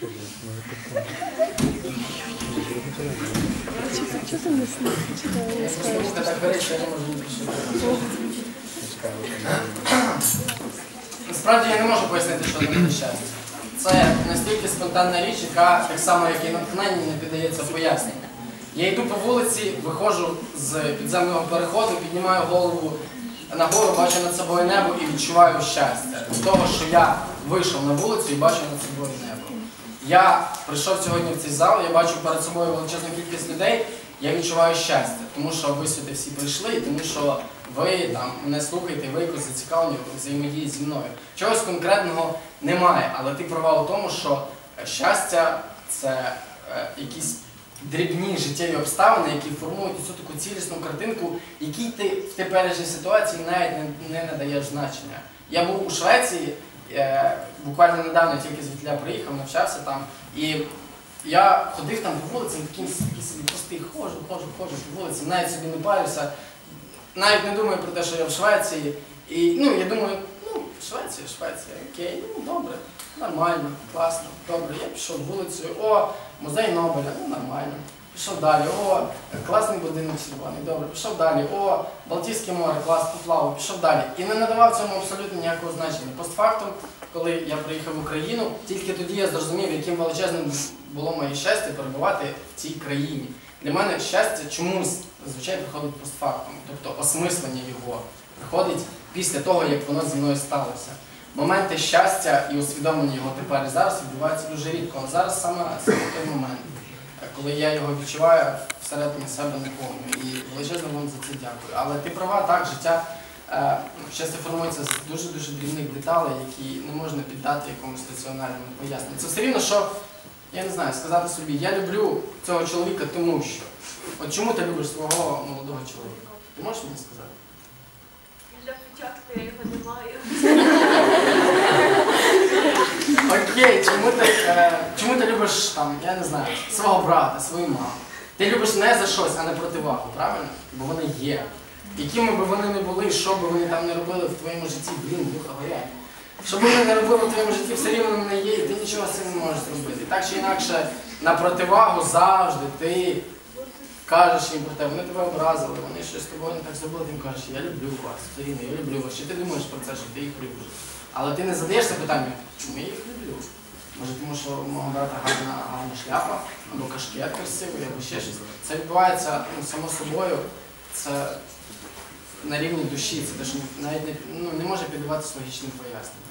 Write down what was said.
Не не не. Насправді я не можу пояснити, що таке щастя. Це настільки спонтанна річ, яка так само, як і натхнення, не піддається пояснення. Я йду по вулиці, виходжу з підземного переходу, піднімаю голову нагору, бачу над собою небо і відчуваю щастя. З того, що я вийшов на вулицю і бачу над собою небо. Я прийшов сьогодні в цей зал, я бачу перед собою величезну кількість людей, я відчуваю щастя, тому що ви сюди всі прийшли, і тому що ви там мене слухаєте, ви якось зацікавлені взаємодії зі мною. Чогось конкретного немає, але ти права у тому, що щастя це е, якісь дрібні життєві обставини, які формують цю таку цілісну картинку, якій ти в теперішній ситуації навіть не, надаєш значення. Я був у Швеції, буквально недавно тільки звідтіля приїхав, навчався там, і я ходив там по вулиці, такий, собі простий, ходжу, ходжу, ходжу по вулиці, навіть собі не парюся, навіть не думаю про те, що я в Швеції. І ну, я думаю, ну, Швеція, Швеція, окей, ну добре, нормально, класно, добре. Я пішов вулицею, о, музей Нобеля, ну нормально. Пішов далі, о, класний будинок червоний, добре, пішов далі, о, Балтійське море, клас, поплавав, пішов далі. І не надавав цьому абсолютно ніякого значення. Постфактум, коли я приїхав в Україну, тільки тоді я зрозумів, яким величезним було моє щастя перебувати в цій країні. Для мене щастя чомусь зазвичай приходить постфактум, тобто осмислення його приходить після того, як воно зі мною сталося. Моменти щастя і усвідомлення його тепер і зараз відбуваються дуже рідко, але зараз саме, саме той момент, коли я його відчуваю всередині себе наповну. І величезно вам за це дякую. Але ти права, так, життя е, щастя формується з дуже-дуже дрібних деталей, які не можна піддати якомусь раціональному поясненню. Це все рівно, що я не знаю, сказати собі, я люблю цього чоловіка, тому що. От чому ти любиш свого молодого чоловіка? Ти можеш мені сказати? Для початку я його не маю. Окей, чому ти, е, чому ти любиш там, я не знаю, свого брата, свою маму? Ти любиш не за щось, а не противагу, правильно? Бо вони є. Якими би вони не були, що би вони там не робили в твоєму житті, блін, духа горять. Що б вони не робили в твоєму житті, все рівно вони є, і ти нічого з цим не можеш зробити. Так чи інакше, на противагу завжди ти кажеш їм про те, вони тебе образили, вони щось з тобою не так зробили, ти їм кажеш, я люблю вас, все рівно, я люблю вас. Чи ти думаєш про це, що ти їх любиш? Але ти не задаєшся питанням, чому я їх люблю? Може, тому що мого брата гарна, гарна шляпа, або кашкет красивий, або ще щось. Це відбувається ну, само собою, це на рівні душі, це те, що навіть не, ну, не може піддаватися логічним поясненням.